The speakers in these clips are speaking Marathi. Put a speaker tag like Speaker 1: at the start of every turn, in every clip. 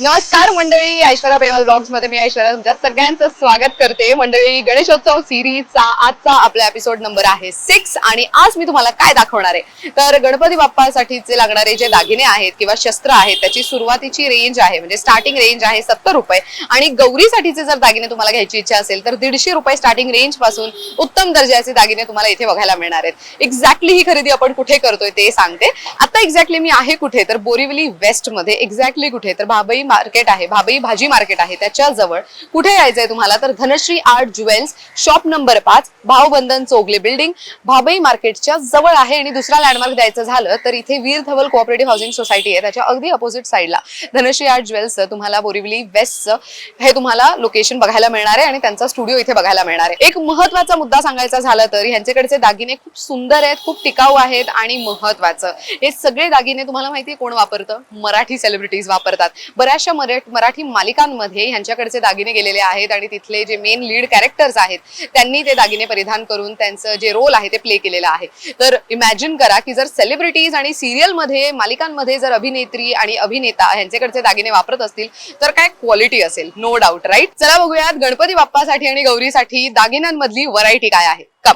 Speaker 1: नमस्कार मंडळी ऐश्वर्या पेमल ब्लॉग्समध्ये मी ऐश्वर्या तुमच्या सगळ्यांचं स्वागत करते. मंडळी गणेशोत्सव सिरीजचा आजचा आपला एपिसोड नंबर आहे सिक्स आणि आज मी तुम्हाला काय दाखवणार आहे? तर गणपती बाप्पासाठीचे लागणारे जे दागिने आहेत किंवा शस्त्र आहेत त्याची सुरुवातीची रेंज आहे म्हणजे स्टार्टिंग रेंज आहे सत्तर रुपये. आणि गौरीसाठीचे जर दागिने तुम्हाला घ्यायची इच्छा असेल तर दीडशे रुपये स्टार्टिंग रेंजपासून उत्तम दर्जाचे दागिने तुम्हाला इथे बघायला मिळणार आहेत. एक्झॅक्टली ही खरेदी आपण कुठे करतोय ते सांगते. आता एक्झॅक्टली मी आहे कुठे? तर बोरिवली वेस्टमध्ये. एक्झॅक्टली कुठे? तर भाबई मार्केट आहे भाबई भाजी मार्केट आहे त्याच्याजवळ कुठे यायचंय तुम्हाला? तर Dhanashree art jewels shop number पाच भावबंधन चोगले बिल्डिंग भाबई मार्केटच्या जवळ आहे आणि दुसरा लँडमार्क द्यायचं झालं तर इथे Veer Dhawal cooperative housing society आहे. त्याच्या अगदी अपोजिट साईडला धनश्री आर्ट ज्वेल्सचं तुम्हाला बोरिवली वेस्टचं हे तुम्हाला लोकेशन बघायला मिळणार आहे आणि त्यांचा स्टुडिओ इथे बघायला मिळणार आहे. एक महत्त्वाचा मुद्दा सांगायचा झाला तर यांच्याकडचे दागिने खूप सुंदर आहेत खूप टिकाऊ आहेत आणि महत्वाचं. हे सगळे दागिने तुम्हाला माहितीये कोण वापरतं? मराठी सेलिब्रिटीज वापरतात. बऱ्याचशा मराठी मालिकांमध्ये ह्यांच्याकडचे दागिने गेलेले आहेत आणि तिथले जे मेन लीड कॅरेक्टर्स आहेत त्यांनी ते दागिने परिधान करून त्यांचं जे रोल आहे ते प्ले केलेलं आहे. तर इमॅजिन करा की जर सेलिब्रिटीज आणि सिरियलमध्ये मालिकांमध्ये जर अभिनेत्री आणि अभिनेता ह्यांच्याकडचे दागिने वापरत असतील तर काय क्वालिटी असेल? नो डाऊट राईट चला बघूयात गणपती बाप्पासाठी आणि गौरीसाठी दागिन्यांमधली व्हरायटी काय आहे. कम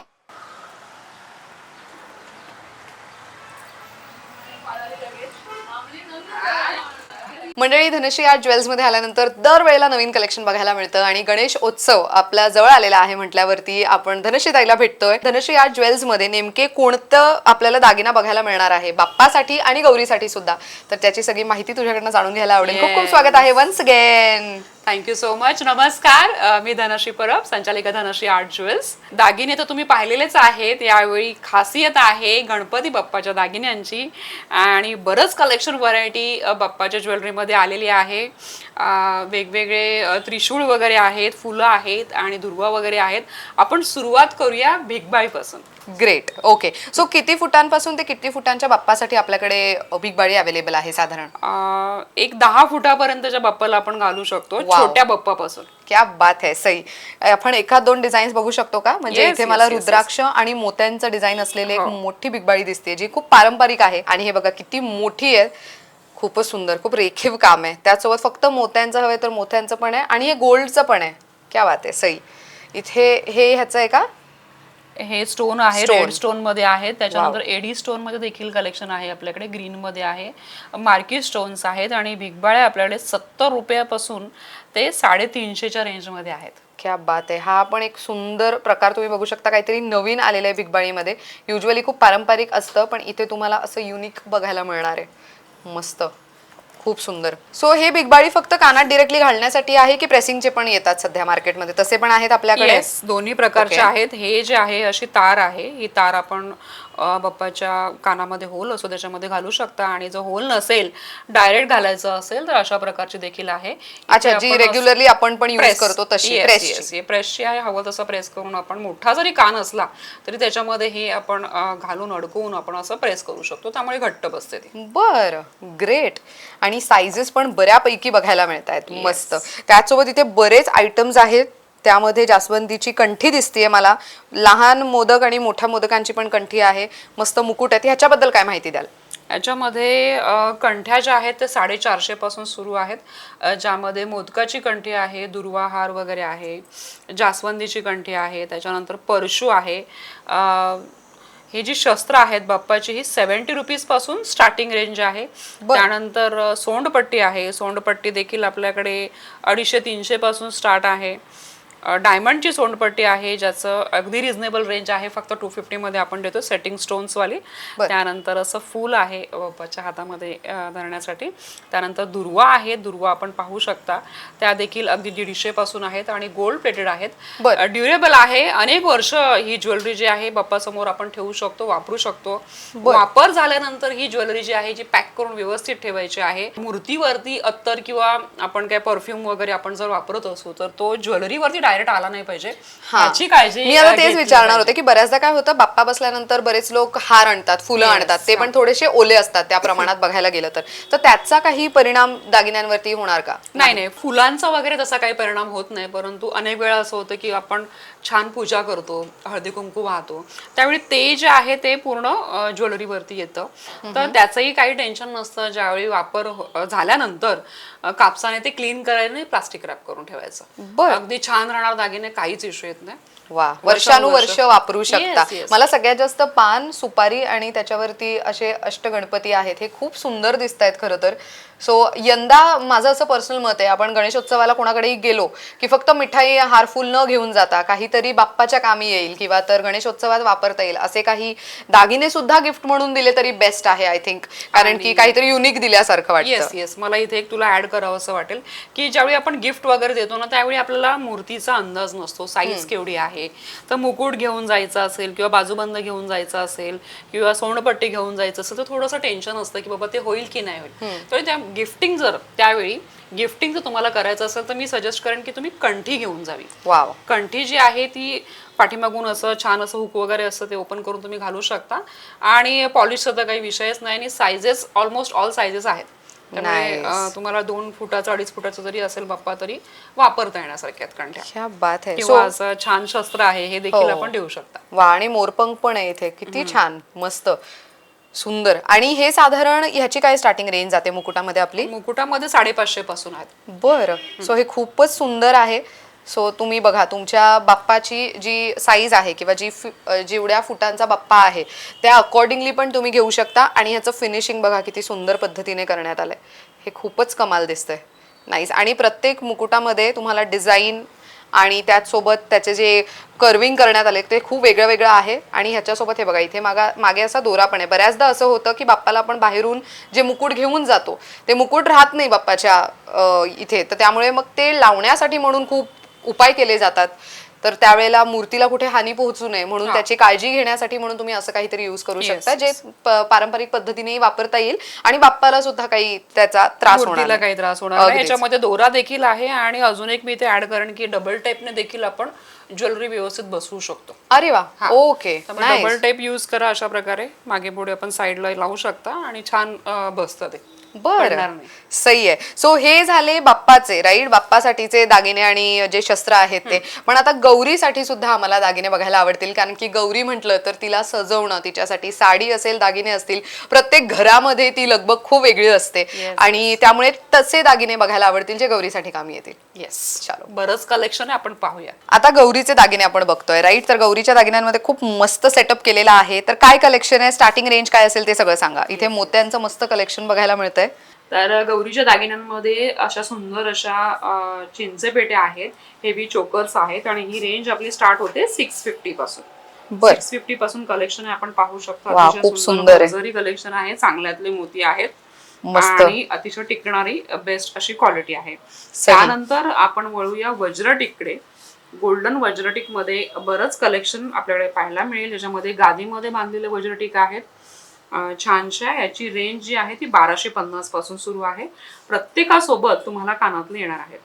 Speaker 1: मंडळी धनश्री आर्ट ज्वेल्समध्ये आल्यानंतर दरवेळेला नवीन कलेक्शन बघायला मिळतं आणि गणेश उत्सव आपल्या जवळ आलेला आहे म्हटल्यावरती आपण धनश्री ताईला भेटतोय. धनश्री आर्ट ज्वेल्समध्ये नेमके कोणतं आपल्याला दागिना बघायला मिळणार आहे? बाप्पासाठी आणि गौरीसाठी सुद्धा. तर त्याची सगळी माहिती तुझ्याकडनं जाणून घ्यायला आवडेल. खूप खूप. स्वागत आहे once again
Speaker 2: thank you so much नमस्कार. मी धनश्री परब संचालिका धनश्री आर्ट ज्वेल्स दागिने तर तुम्ही पाहिलेलेच आहेत. यावेळी खासियत आहे गणपती बाप्पाच्या दागिन्यांची. आणि बरंच कलेक्शन व्हरायटी बाप्पाच्या ज्वेलरीमध्ये आलेली आहे. वेगवेगळे त्रिशूळ वगैरे आहेत फुलं आहेत आणि दुर्वा वगैरे आहेत. आपण सुरुवात करूया भिगबाईपासून
Speaker 1: ग्रेट ओके सो किती फुटांपासून ते किती फुटांच्या बाप्पासाठी आपल्याकडे बिग बाळी अवेलेबल आहे साधारण?
Speaker 2: अ, एक दहा फुटापर्यंतच्या बाप्पाला आपण घालू शकतो
Speaker 1: Wow.
Speaker 2: छोट्या बाप्पापासून.
Speaker 1: क्या बात आहे सई. आपण एखाद दोन डिझाईन्स बघू शकतो का? म्हणजे
Speaker 2: Yes,
Speaker 1: इथे
Speaker 2: yes,
Speaker 1: मला
Speaker 2: yes, yes.
Speaker 1: रुद्राक्ष आणि मोत्यांचं डिझाईन असलेले एक
Speaker 2: हो.
Speaker 1: मोठी बिगबाळी दिसते जी खूप पारंपरिक आहे. आणि हे बघा किती मोठी आहे. खूपच सुंदर खूप रेखीव काम आहे. त्यासोबत फक्त मोत्यांचं हवंय तर मोत्यांचं पण आहे आणि हे गोल्डचं पण आहे. क्या बात आहे सई. इथे हे ह्याचं आहे का?
Speaker 2: हे स्टोन आहे. रेड स्टोनमध्ये आहेत त्याच्यानंतर एडी स्टोनमध्ये देखील कलेक्शन आहे आपल्याकडे. ग्रीन मध्ये आहे. मार्की स्टोन्स आहेत आणि भिगबाळे आपल्याकडे सत्तर रुपयापासून ते साडेतीनशेच्या रेंजमध्ये आहेत.
Speaker 1: क्या बात आहे. हा पण एक सुंदर प्रकार तुम्ही बघू शकता. काहीतरी नवीन आलेलं आहे बिगबाळीमध्ये युजली खूप पारंपरिक असतं पण इथे तुम्हाला असं युनिक बघायला मिळणार आहे. मस्त. खूप सुंदर. सो हे बिगबाळी फक्त कानात डिरेक्टली घालण्यासाठी आहे की प्रेसिंगचे पण येतात सध्या मार्केटमध्ये तसे पण आहेत आपल्याकडे?
Speaker 2: दोन्ही प्रकारचे. आहेत. हे जे आहे अशी तार आहे. ही तार आपण बाप्पाच्या कानामध्ये होल असो त्याच्यामध्ये घालू शकता. आणि जर होल नसेल डायरेक्ट घालायचं असेल तर अशा प्रकारची देखील आहे.
Speaker 1: अच्छा जी रेग्युलरली आपण पण यूज. करतो तशी प्रेसची
Speaker 2: आहे हवं तसं प्रेस करून आपण मोठा जरी कान असला तरी त्याच्यामध्ये हे आपण घालून अडकवून आपण असं प्रेस करू शकतो. त्यामुळे घट्ट बसते ती.
Speaker 1: बर ग्रेट आणि साईजेस पण बऱ्यापैकी बघायला मिळत आहेत मस्त. त्याचसोबत इथे बरेच आयटम्स आहेत. त्यामध्ये जास्वंदीची कंठी दिसतीये मला. लहान मोदक आणि मोठ्या मोदकांची पण कंठी आहे. मस्त मुकुट आहेत. ह्याच्याबद्दल काय माहिती द्याल?
Speaker 2: याच्यामध्ये कंठ्या ज्या आहेत ते साडेचारशे पासून सुरू आहेत. ज्यामध्ये मोदकाची कंठी आहे दुर्वाहार वगैरे आहे जास्वंदीची कंठी आहे त्याच्यानंतर परशू आहे. ही जी शस्त्र आहेत बाप्पाची ही सेवन्टी रुपीजपासून स्टार्टिंग रेंज आहे. त्यानंतर सोंडपट्टी आहे. सोंडपट्टी देखील आपल्याकडे अडीचशे तीनशे पासून स्टार्ट आहे. डायमंडची सोंडपट्टी आहे ज्याचं अगदी रिझनेबल रेंज आहे फक्त टू मध्ये आपण देतो सेटिंग स्टोन्सवाली त्यानंतर असं फूल आहे बाप्पाच्या हातामध्ये धरण्यासाठी. त्यानंतर दुर्वा आहे दुर्वा आपण पाहू शकता. त्या देखील अगदी दीडशे पासून आहेत आणि गोल्ड प्लेटेड आहेत. ड्युरेबल आहे. अनेक वर्ष ही ज्वेलरी जी आहे बाप्पासमोर आपण ठेवू शकतो वापरू शकतो. वापर झाल्यानंतर ही ज्वेलरी जी आहे जी पॅक करून व्यवस्थित ठेवायची आहे. मूर्तीवरती अत्तर किंवा आपण काय परफ्यूम वगैरे आपण जर वापरत असू तर तो ज्वेलरीवरती डायरेक्ट आला नाही पाहिजे.
Speaker 1: हा.
Speaker 2: याची काळजी
Speaker 1: मी आता तेच विचारणार. होते की बऱ्याचदा काय होतं बाप्पा बसल्यानंतर बरेच लोक हार आणतात फुलं आणतात ते पण. थोडेसे ओले असतात त्या प्रमाणात बघायला गेलं तर. तर त्याचा काही परिणाम दागिन्यांवरती होणार का?
Speaker 2: नाही नाही. फुलांचा वगैरे तसा काही परिणाम होत नाही परंतु अनेक वेळा असं होतं की आपण छान पूजा करतो हळदी कुंकू वाहतो. त्यावेळी ते जे आहे ते पूर्ण ज्वेलरीवरती येतं. तर त्याचंही काही टेन्शन नसतं. ज्यावेळी वापर हो- झाल्यानंतर कापसाने ते क्लीन करायला प्लास्टिक रॅप करून ठेवायचं.
Speaker 1: बरं.
Speaker 2: अगदी छान राहणार दागिने काहीच इश्यू येत नाही
Speaker 1: वा वर्षानुवर्ष
Speaker 2: वर्ष.
Speaker 1: वापरू शकता
Speaker 2: Yes, yes.
Speaker 1: मला सगळ्यात जास्त पान सुपारी आणि त्याच्यावरती असे अष्टगणपती आहेत हे खूप सुंदर दिसत आहेत खरं तर सो यंदा माझं असं पर्सनल मत आहे आपण गणेशोत्सवाला कोणाकडेही गेलो की फक्त मिठाई हारफुल न घेऊन जाता काहीतरी बाप्पाच्या कामी येईल किंवा तर गणेशोत्सवात वापरता येईल असे काही दागिने सुद्धा गिफ्ट म्हणून दिले तरी बेस्ट आहे आय थिंक कारण की काहीतरी युनिक दिल्यासारखं
Speaker 2: येस
Speaker 1: वाटतं
Speaker 2: येस मला इथे एक तुला ऍड करावं असं वाटेल की ज्यावेळी आपण गिफ्ट वगैरे देतो ना त्यावेळी आपल्याला मूर्तीचा अंदाज नसतो साईज केवढी आहे. तर मुकुट घेऊन जायचं असेल किंवा बाजूबंद घेऊन जायचं असेल किंवा सोंडपट्टी घेऊन जायचं असेल तर थोडंसं टेन्शन असतं की बाबा ते होईल की नाही होईल. तर त्या गिफ्टिंग जर त्यावेळी गिफ्टिंग जर तुम्हाला करायचं असेल तर मी सजेस्ट करेन की तुम्ही कंठी घेऊन जावी.
Speaker 1: वाव.
Speaker 2: कंठी जी आहे ती पाठीमागून असं छान असं हुक वगैरे असतं ते ओपन करून तुम्ही घालू शकता. आणि पॉलिशचा तर काही विषयच नाही आणि सायझेस ऑलमोस्ट ऑल सायझेस आहेत. त्यामुळे
Speaker 1: Nice.
Speaker 2: अं, तुम्हाला दोन फुटाचं अडीच फुटाचं जरी असेल बाप्पा तरी वापरता येण्यासारख्या आहेत कंठ्या.
Speaker 1: क्या बात आहे.
Speaker 2: किंवा असं छान शस्त्र आहे हे देखील
Speaker 1: हो.
Speaker 2: आपण देऊ शकता.
Speaker 1: वा आणि मोरपंख पण आहे इथे. किती छान मस्त. सुंदर. आणि हे साधारण ह्याची काय स्टार्टिंग रेंज जाते मुकुटामध्ये आपली?
Speaker 2: मुकुटामध्ये साडेपाचशे पासून आहेत
Speaker 1: बरं. सो हे खूपच सुंदर आहे. सो तुम्ही बघा तुमच्या बाप्पाची जी साईज आहे किंवा जी जेवढ्या फुटांचा बाप्पा आहे त्या अकॉर्डिंगली पण तुम्ही घेऊ शकता. आणि ह्याचं फिनिशिंग बघा किती सुंदर पद्धतीने करण्यात आलंय. हे खूपच कमाल दिसतंय. नाईस आणि प्रत्येक मुकुटामध्ये तुम्हाला डिझाईन आणि त्याचसोबत त्याचे जे कर्विंग करण्यात आले ते खूप वेगळं वेगळं आहे. आणि ह्याच्यासोबत हे बघा इथे मागा मागे असा दोरा पण आहे. बऱ्याचदा असं होतं की बाप्पाला आपण बाहेरून जे मुकुट घेऊन जातो ते मुकुट राहत नाही बाप्पाच्या इथे. तर त्यामुळे मग ते लावण्यासाठी म्हणून खूप उपाय केले जातात. तर त्यावेळेला मूर्तीला कुठे हानी पोहोचू नये म्हणून. त्याची काळजी घेण्यासाठी म्हणून तुम्ही असं काहीतरी यूज करू शकता जे पारंपरिक पद्धतीनेही वापरता येईल आणि बाप्पाला सुद्धा काही त्याचा त्रास होणार.
Speaker 2: काही त्रास होणार. याच्यामध्ये दोरा देखील आहे आणि अजून एक मी इथे ऍड करेन की डबल टाईपने देखील आपण ज्वेलरी व्यवस्थित बसवू शकतो.
Speaker 1: अरे वा. ओके
Speaker 2: डबल टेप यूज करा अशा प्रकारे. मागे पुढे आपण साईडला लावू शकता आणि छान बसतं ते.
Speaker 1: बर.
Speaker 2: नाही.
Speaker 1: सही आहे. सो हे झाले बाप्पाचे राईट बाप्पासाठीचे दागिने आणि जे शस्त्र आहेत ते. पण आता गौरीसाठी सुद्धा आम्हाला दागिने बघायला आवडतील. कारण की गौरी म्हटलं तर तिला सजवणं तिच्यासाठी साडी असेल दागिने असतील प्रत्येक घरामध्ये ती लगबग खूप वेगळी असते.
Speaker 2: Yes.
Speaker 1: आणि त्यामुळे तसे दागिने बघायला आवडतील जे गौरीसाठी कामी येतील. येस चलो.
Speaker 2: बरंच कलेक्शन आहे आपण पाहूया.
Speaker 1: आता गौरीचे दागिने आपण बघतोय राईट तर गौरीच्या दागिन्यांमध्ये खूप मस्त सेटअप केलेला आहे. तर काय कलेक्शन आहे? स्टार्टिंग रेंज काय असेल ते सगळं सांगा. इथे मोत्यांचं मस्त कलेक्शन बघायला मिळतंय.
Speaker 2: तर गौरीच्या दागिन्यांमध्ये अशा सुंदर अशा चिंचे पेट्या आहेत. हेवी चोकर्स आहेत आणि ही रेंज आपली स्टार्ट होते सिक्स फिफ्टी पासून. सिक्स फिफ्टी पासून कलेक्शन आपण पाहू शकतो.
Speaker 1: खूप सुंदर
Speaker 2: कलेक्शन आहे. चांगल्यातले मोती आहेत. आणि अतिशय टिकणारी बेस्ट अशी क्वालिटी आहे. त्यानंतर आपण वळूया वज्रटिकडे गोल्डन वज्रटिकमध्ये बरंच कलेक्शन आपल्याकडे पाहायला मिळेल. ज्याच्यामध्ये गादीमध्ये बांधलेले वज्रटिक आहेत. छानशा याची रेंज जी आहे ती बाराशे पन्नासपासून सुरू आहे. प्रत्येकासोबत तुम्हाला कानातले येणार आहेत.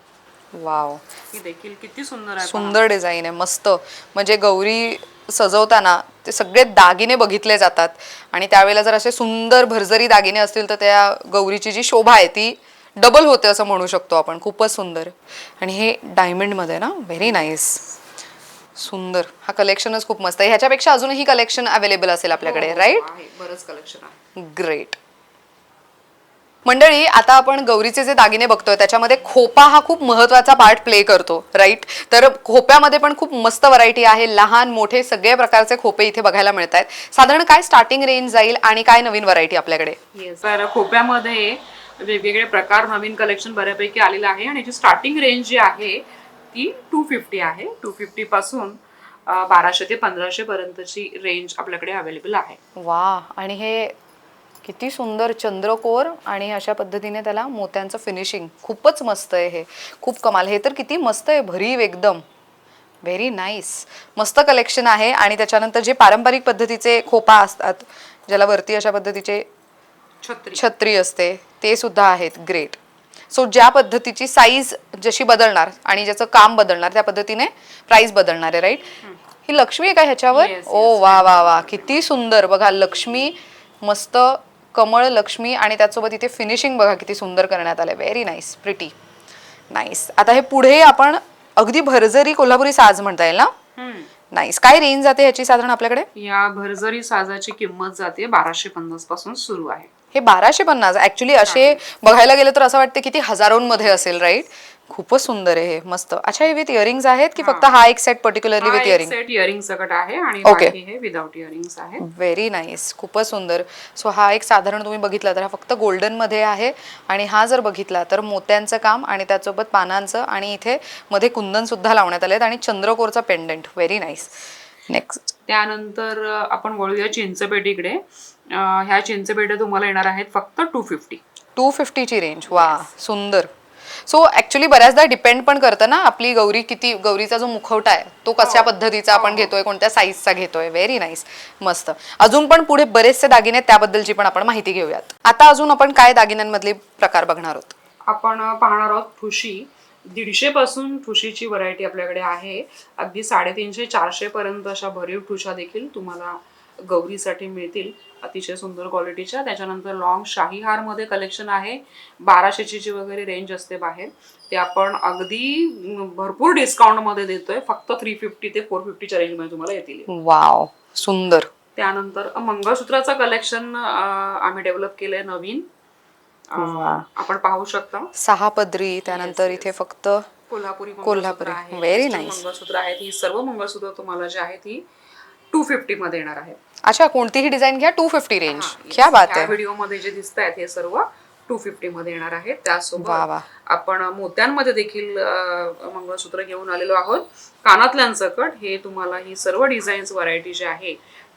Speaker 1: वाव.
Speaker 2: ही देखील किती सुंदर आहे.
Speaker 1: सुंदर डिझाईन आहे. मस्त. म्हणजे गौरी सजवताना ते सगळे दागिने बघितले जातात. आणि त्यावेळेला जर असे सुंदर भरजरी दागिने असतील तर त्या गौरीची जी शोभा आहे ती डबल होते असं म्हणू शकतो आपण. खूपच सुंदर. आणि हे डायमंडमध्ये ना व्हेरी नाईस सुंदर. हा कलेक्शनच खूप मस्त आहे. ह्याच्यापेक्षा अजूनही कलेक्शन अवेलेबल असेल आपल्याकडे
Speaker 2: हो,
Speaker 1: राईट
Speaker 2: आहे. बरंच कलेक्शन आहे.
Speaker 1: ग्रेट मंडळी आता आपण गौरीचे जे दागिने बघतोय त्याच्यामध्ये खोपा हा खूप महत्त्वाचा पार्ट प्ले करतो राईट तर खोप्यामध्ये पण खूप मस्त व्हरायटी आहे. लहान मोठे सगळे प्रकारचे खोपे इथे बघायला मिळत आहेत साधारण काय स्टार्टिंग रेंज जाईल आणि काय नवीन व्हरायटी आपल्याकडे?
Speaker 2: तर खोप्यामध्ये वेगवेगळे प्रकार नवीन कलेक्शन बऱ्यापैकी आलेलं आहे आणि याची स्टार्टिंग रेंज जी आहे ती टू फिफ्टी आहे. टू फिफ्टी पासून अं, बाराशे ते पंधराशे पर्यंतची रेंज आपल्याकडे अवेलेबल आहे.
Speaker 1: वा आणि हे किती सुंदर चंद्रकोर आणि अशा पद्धतीने त्याला मोत्यांचं फिनिशिंग खूपच मस्त आहे हे. खूप कमाल. हे तर किती मस्त आहे भरीव एकदम. व्हेरी नाईस मस्त कलेक्शन आहे आणि त्याच्यानंतर जे पारंपरिक पद्धतीचे खोपा असतात ज्याला वरती अशा पद्धतीचे
Speaker 2: छत्री.
Speaker 1: छत्री असते ते सुद्धा आहेत. ग्रेट सो ज्या पद्धतीची साईज जशी बदलणार आणि ज्याचं काम बदलणार त्या पद्धतीने प्राइस बदलणार आहे राईट ही लक्ष्मी आहे का ह्याच्यावर? ओ वा वा वा. किती सुंदर. बघा लक्ष्मी मस्त कमळ लक्ष्मी आणि त्याचसोबत इथे फिनिशिंग बघा किती सुंदर करण्यात आलंय. व्हेरी नाईस प्रिटी नाईस आता हे पुढे आपण अगदी भरजरी कोल्हापुरी साज म्हणता येईल ना? नाईस काय रेंज जाते ह्याची साधारण आपल्याकडे?
Speaker 2: या भरजरी साजाची किंमत जाते बाराशे पन्नासपासून सुरू आहे.
Speaker 1: हे बाराशे पन्नास. ऍक्च्युली असे बघायला गेलं तर असं वाटतं की ती हजारोंमध्ये असेल राईट खूपच सुंदर आहे हे मस्त. अच्छा हे विथ इयरिंग्स आहेत की फक्त हा एक set particularly with earring
Speaker 2: set earring सकट आहे आणि हे विदाउट इयरिंग्स आहे.
Speaker 1: व्हेरी नाईस खूपच सुंदर. सो हा एक साधारण तुम्ही बघितला तर हा फक्त गोल्डनमध्ये आहे आणि हा जर बघितला तर मोत्यांचं काम आणि त्यासोबत पानांचं आणि इथे मध्ये कुंदन सुद्धा लावण्यात आले आणि चंद्रकोरचा पेंडंट व्हेरी नाईस नेक्स्ट
Speaker 2: त्यानंतर आपण वळूया चिंचपेटीकडे. ह्या चिंचपेट्या तुम्हाला येणार आहेत फक्त टू फिफ्टी
Speaker 1: टू फिफ्टीची रेंज वा सुंदर. सो ऍक्च्युली बऱ्याचदा डिपेंड पण करतं ना आपली गौरी किती गौरीचा जो मुखवटा आहे तो कशा पद्धतीचा आपण घेतोय कोणत्या साईजचा घेतोय व्हेरी नाईस मस्त. अजून पण पुढे बरेचसे दागिने आहेत, त्याबद्दलची पण आपण माहिती घेऊयात. आता अजून आपण काय दागिन्यांमधले प्रकार बघणार आहोत?
Speaker 2: आपण पाहणार आहोत ठुशी दीडशे पासून ठुशीची व्हरायटी आपल्याकडे आहे. अगदी साडेतीनशे चारशे पर्यंत अशा भरीव ठुशा देखील तुम्हाला गौरीसाठी मिळतील अतिशय सुंदर क्वालिटीच्या त्याच्यानंतर लॉंग शाही हारमध्ये कलेक्शन आहे बाराशेची जी वगैरे रेंज असते बाहेर ते आपण अगदी भरपूर डिस्काउंटमध्ये देतोय. फक्त थ्री फिफ्टी ते फोर फिफ्टीच्या रेंजमध्ये तुम्हाला येतील.
Speaker 1: वाव सुंदर.
Speaker 2: त्यानंतर मंगळसूत्राचं कलेक्शन आम्ही डेव्हलप केलंय नवीन. आपण पाहू शकता.
Speaker 1: सहा पदरी त्यानंतर इथे फक्त
Speaker 2: कोल्हापुरी
Speaker 1: कोल्हापुरी.
Speaker 2: आहे. Crystal
Speaker 1: nice.
Speaker 2: मंगळसूत्र आहेत ही सर्व मंगळसूत्र तुम्हाला जे आहेत ही टू फिफ्टी मध्ये येणार आहेत
Speaker 1: अच्छा कोणतीही डिझाईन घ्या टू फिफ्टी रेंज.
Speaker 2: हा, yes.
Speaker 1: क्या बात आहे.
Speaker 2: व्हिडिओमध्ये जे दिसत आहेत हे सर्व टू फिफ्टी मध्ये येणार आहेत
Speaker 1: वा,
Speaker 2: त्यासोबत
Speaker 1: वा.
Speaker 2: आपण मोत्यांमध्ये देखील अं, मंगळसूत्र घेऊन आलेलो आहोत. कानातल्यांचं कट हे तुम्हाला ही सर्व डिझाईन्स व्हरायटी जी आहे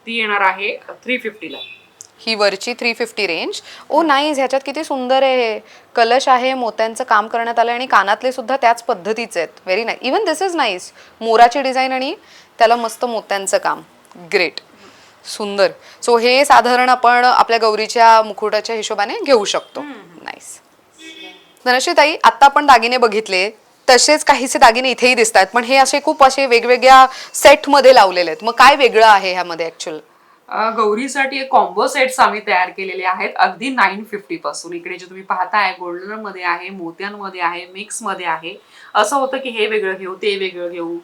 Speaker 2: ती येणार आहे थ्री फिफ्टीला
Speaker 1: ही वरची three fifty range. Oh nice ह्याच्यात किती सुंदर आहे. हे. कलश आहे मोत्यांचं काम करण्यात आलं आणि कानातले सुद्धा त्याच पद्धतीचे आहेत. Very nice even this is nice Morachi design आणि त्याला मस्त मोत्यांचं काम. ग्रेट. सुंदर. सो हे साधारण आपण आपल्या गौरीच्या मुकुटाच्या हिशोबाने घेऊ शकतो. नाईस धनश्रीताई आता आपण दागिने बघितले. तसेच काहीसे दागिने इथेही दिसत आहेत पण हे असे खूप असे वेगवेगळ्या सेटमध्ये लावलेले आहेत. मग काय वेगळं आहे ह्यामध्ये ऍक्च्युअल
Speaker 2: गौरीसाठी एक कॉम्बो सेट्स आम्ही तयार केलेले आहेत. अगदी नाईन फिफ्टी पासून. इकडे जे तुम्ही पाहताय गोल्डनमध्ये आहे मोत्यांमध्ये आहे मिक्समध्ये आहे. असं होतं की हे वेगळं घेऊ ते वेगळं घेऊ.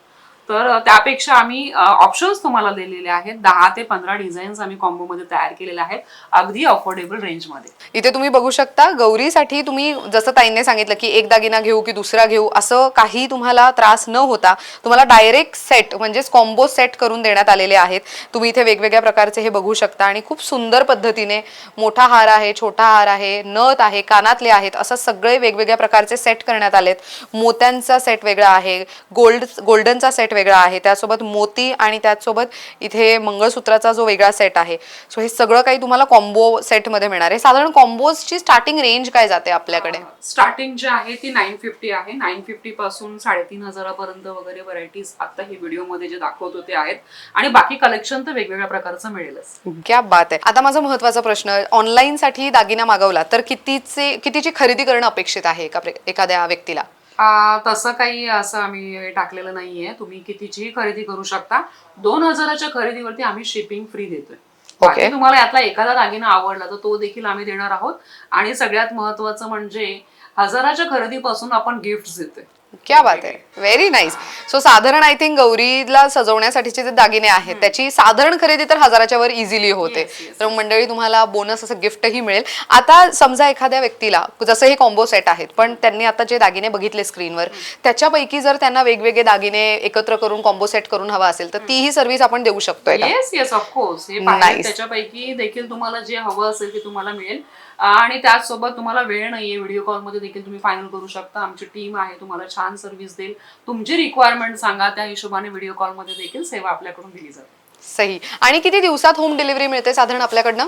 Speaker 2: तर त्यापेक्षा आम्ही ऑप्शन्स तुम्हाला दिलेले आहेत. दहा ते पंधरा डिझाईन्स आम्ही कॉम्बो मध्ये तयार केलेले आहेत अगदी अफोर्डेबल रेंजमध्ये
Speaker 1: इथे तुम्ही बघू शकता गौरीसाठी तुम्ही जसं ताईंनी सांगितलं की एक दागिना घेऊ की दुसरा घेऊ असं काही तुम्हाला त्रास न होता तुम्हाला डायरेक्ट सेट म्हणजेच कॉम्बो सेट करून देण्यात आलेले आहेत. तुम्ही इथे वेगवेगळ्या प्रकारचे हे बघू शकता आणि खूप सुंदर पद्धतीने मोठा हार आहे छोटा हार आहे नथ आहे कानातले आहेत असं सगळे वेगवेगळ्या प्रकारचे सेट करण्यात आलेत. मोत्यांचा सेट वेगळा आहे गोल्ड गोल्डनचा सेट वेगळा आहे. त्यासोबत मोती आणि त्याचसोबत इथे मंगळसूत्राचा जो वेगळा सेट आहे. सो हे सगळं काही तुम्हाला कॉम्बो सेटमध्ये मिळणार आहे. साधारण कॉम्बोजची स्टार्टिंग रेंज काय जाते आपल्याकडे?
Speaker 2: स्टार्टिंग जी आहे ती नाईन फिफ्टी आहे. नाईन फिफ्टी पासून साडेतीन हजारापर्यंत वगैरे व्हरायटीज आता ही व्हिडिओमध्ये जे दाखवतो ते आहेत. आणि बाकी कलेक्शन तर वेगवेगळ्या प्रकारचं मिळेलच.
Speaker 1: क्या बात आहे. आता माझा महत्त्वाचा प्रश्न ऑनलाईन साठी दागिना मागवला तर कितीचे कितीची खरेदी करणं अपेक्षित आहे एका एखाद्या व्यक्तीला?
Speaker 2: आ, तसं काही असं आम्ही टाकलेलं नाहीये. तुम्ही कितीचीही खरेदी करू शकता. दोन हजाराच्या खरेदीवरती आम्ही शिपिंग फ्री देतोय. बाकी
Speaker 1: Okay.
Speaker 2: तुम्हाला यातला एखादा दागिना आवडला तर तो देखील आम्ही देणार आहोत. आणि सगळ्यात महत्वाचं म्हणजे हजाराच्या खरेदीपासून आपण गिफ्ट देतोय.
Speaker 1: क्या बात आहे. व्हेरी नाईस सो साधारण आय थिंक गौरीला सजवण्यासाठीचे जे दागिने आहेत त्याची साधारण खरेदी तर हजाराच्या वर इझिली होते. तर मंडळी तुम्हाला बोनस असं गिफ्टही मिळेल. आता समजा एखाद्या व्यक्तीला जसं हे कॉम्बो सेट आहेत पण त्यांनी आता जे दागिने बघितले स्क्रीनवर त्याच्यापैकी जर त्यांना वेगवेगळे दागिने एकत्र करून कॉम्बो सेट करून हवा असेल तर तीही सर्व्हिस आपण देऊ शकतोय.
Speaker 2: त्याच्यापैकी देखील तुम्हाला जे हवं असेल ते तुम्हाला मिळेल. आणि त्याचसोबत तुम्हाला वेळ नाहीये व्हिडिओ कॉलमध्ये देखील तुम्ही फायनल करू शकता. आमची टीम आहे तुम्हाला छान सर्व्हिस देईल. तुमची रिक्वायरमेंट सांगा त्या हिशोबाने व्हिडिओ कॉलमध्ये देखील सेवा आपल्याकडून दिली जाते.
Speaker 1: सही. आणि किती दिवसात होम डिलिव्हरी मिळते साधारण आपल्याकडनं?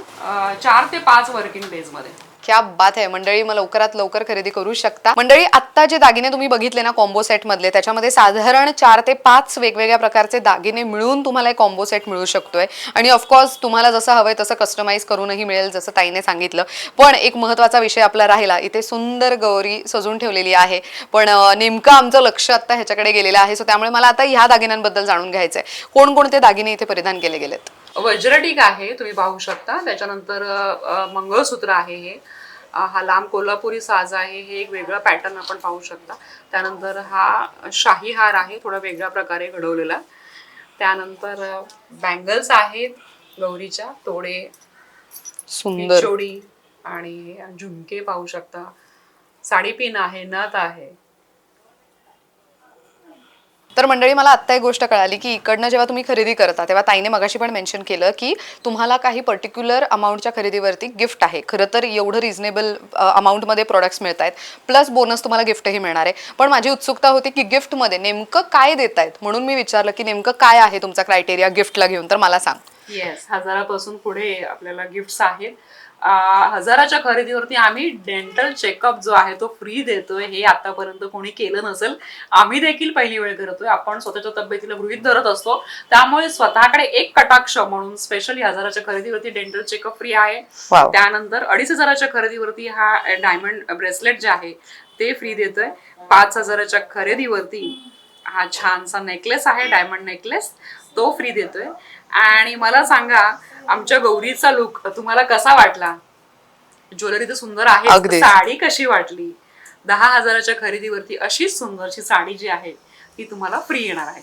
Speaker 2: चार ते पाच वर्किंग डेजमध्ये.
Speaker 1: क्या बात आहे मंडळी मग लवकरात लवकर खरेदी करू शकता. मंडळी आत्ता जे दागिने तुम्ही बघितले ना कॉम्बो सेट मधले त्याच्यामध्ये साधारण चार ते पाच वेगवेगळ्या प्रकारचे दागिने मिळून तुम्हाला एक कॉम्बो सेट मिळू शकतोय. आणि ऑफकोर्स तुम्हाला जसं हवंय तसं कस्टमाइज करूनही मिळेल जसं ताईने सांगितलं. पण एक महत्त्वाचा विषय आपला राहिला. इथे सुंदर गौरी सजून ठेवलेली आहे. पण नेमकं आमचं लक्ष आता ह्याच्याकडे गेलेलं आहे. सो त्यामुळे मला आता ह्या दागिन्यांबद्दल जाणून घ्यायचंय. कोणकोणते दागिने इथे परिधान केले गेलेत?
Speaker 2: वज्रटीक आहे तुम्ही पाहू शकता. त्याच्यानंतर मंगळसूत्र आहे हे. हा लांब कोल्हापुरी साज आहे हे एक वेगळं पॅटर्न आपण पाहू शकता. त्यानंतर हा शाही हार आहे थोडा वेगळ्या प्रकारे घडवलेला. त्यानंतर बँगल्स आहेत गौरीच्या तोडे
Speaker 1: सुंदर.
Speaker 2: चोडी आणि झुमके पाहू शकता. साडीपिन आहे नथ आहे.
Speaker 1: तर मंडळी मला आत्ता एक गोष्ट कळाली की इकडनं जेव्हा तुम्ही खरेदी करता तेव्हा ताईने मगाशी पण मेन्शन केलं की तुम्हाला काही पर्टिक्युलर अमाऊंटच्या खरेदीवरती गिफ्ट आहे. खरं तर एवढं रिझनेबल अमाऊंटमध्ये प्रोडक्ट्स मिळत आहेत प्लस बोनस तुम्हाला गिफ्टही मिळणार आहे. पण माझी उत्सुकता होती की गिफ्टमध्ये नेमकं काय देत आहेत म्हणून मी विचारलं की नेमकं काय आहे तुमचा क्रायटेरिया गिफ्टला घेऊन? तर मला सांग.
Speaker 2: येस हजारापासून पुढे आपल्याला गिफ्ट्स आहेत. हजाराच्या खरेदीवरती आम्ही डेंटल चेकअप जो आहे तो फ्री देतोय. हे आतापर्यंत कोणी केलं नसेल. आम्ही देखील पहिली वेळ करतोय. आपण स्वतःच्या तब्येतीला गृहित धरत असतो. त्यामुळे स्वतःकडे एक कटाक्ष म्हणून स्पेशली हजाराच्या खरेदीवरती डेंटल चेकअप फ्री आहे. त्यानंतर अडीच हजाराच्या खरेदीवरती हा डायमंड ब्रेसलेट जे आहे ते फ्री देतोय. पाच हजाराच्या खरेदीवरती हा छानसा नेकलेस आहे डायमंड नेकलेस तो फ्री देतोय. आणि मला सांगा आमच्या गौरीचा लुक तुम्हाला कसा वाटला? ज्वेलरी तर सुंदर आहे. साडी कशी वाटली? दहा हजाराच्या खरेदीवरती अशीच सुंदरशी साडी जी आहे ती तुम्हाला फ्री येणार आहे.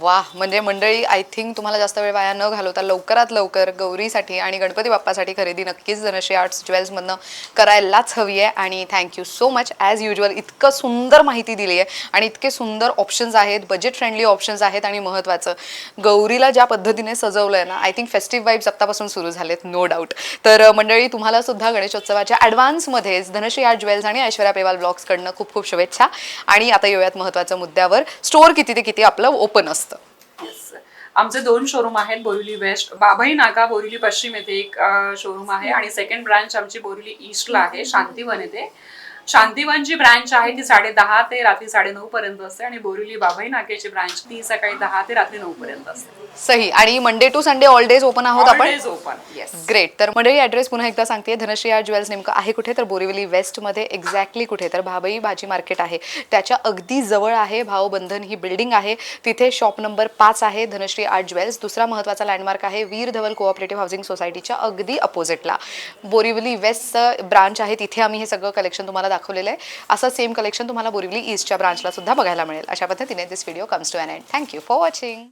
Speaker 1: वा म्हणजे मंडळी आय थिंक तुम्हाला जास्त वेळ वाया न घालवता लवकरात लवकर गौरीसाठी आणि गणपती बाप्पासाठी खरेदी नक्कीच धनश्री आर्ट्स ज्वेल्समधनं करायलाच हवी आहे. आणि thank you so much as usual इतकं सुंदर माहिती दिली आहे आणि इतके सुंदर ऑप्शन्स आहेत बजेट फ्रेंडली ऑप्शन्स आहेत आणि महत्त्वाचं गौरीला ज्या पद्धतीने सजवलं आहे ना आय थिंक फेस्टिव्ह वाईब्स आत्तापासून सुरू झालेत नो डाऊट तर मंडळी तुम्हाला सुद्धा गणेशोत्सवाच्या ॲडव्हान्समध्येच धनश्री आर्ट ज्वेल्स आणि ऐश्वर्या पेवाल ब्लॉग्सकडनं खूप खूप शुभेच्छा. आणि आता येऊयात महत्त्वाच्या मुद्द्यावर. स्टोअर किती ते किती आपलं ओपन असतं.
Speaker 2: Yes. आमचे दोन शोरूम आहेत बोरिवली वेस्ट बाबाई नाका बोरिवली पश्चिम येथे एक शोरूम आहे. आणि सेकंड ब्रांच आमची बोरिवली ईस्टला आहे शांतीवन येथे. शांतीवन जी ब्रांच आहे ती साडे दहा ते रात्री साडे नऊ पर्यंत असते आणि बोरिवली बाबाई नाक्याची ब्रांच ती सकाळी दहा ते रात्री नऊ पर्यंत असते.
Speaker 1: सही. आणि Monday to Sunday all days open आहोत आपण?
Speaker 2: ओपन येस
Speaker 1: ग्रेट तर मंडळी ॲड्रेस पुन्हा एकदा सांगते. धनश्री आर्ट ज्वेल्स नेमकं आहे कुठे? तर बोरिवली वेस्टमध्ये एक्झॅक्टली कुठे? तर भाबई भाजी मार्केट आहे. त्याच्या अगदी जवळ आहे भावबंधन. ही बिल्डिंग आहे. तिथे शॉप नंबर पाच आहे धनश्री आर्ट ज्वेल्स दुसरा महत्त्वाचा लँडमार्क आहे वीर धवल कोऑपरेटिव्ह हाऊसिंग सोसायटीच्या अगदी अपोजिटला बोरिवली वेस्टचं ब्रांच आहे. तिथे आम्ही हे सगळं कलेक्शन तुम्हाला दाखवलेलं आहे. असं सेम कलेक्शन तुम्हाला बोरिवली ईस्टच्या ब्रांचला सुद्धा बघायला मिळेल. अशा पद्धतीने this video comes to an end thank you for watching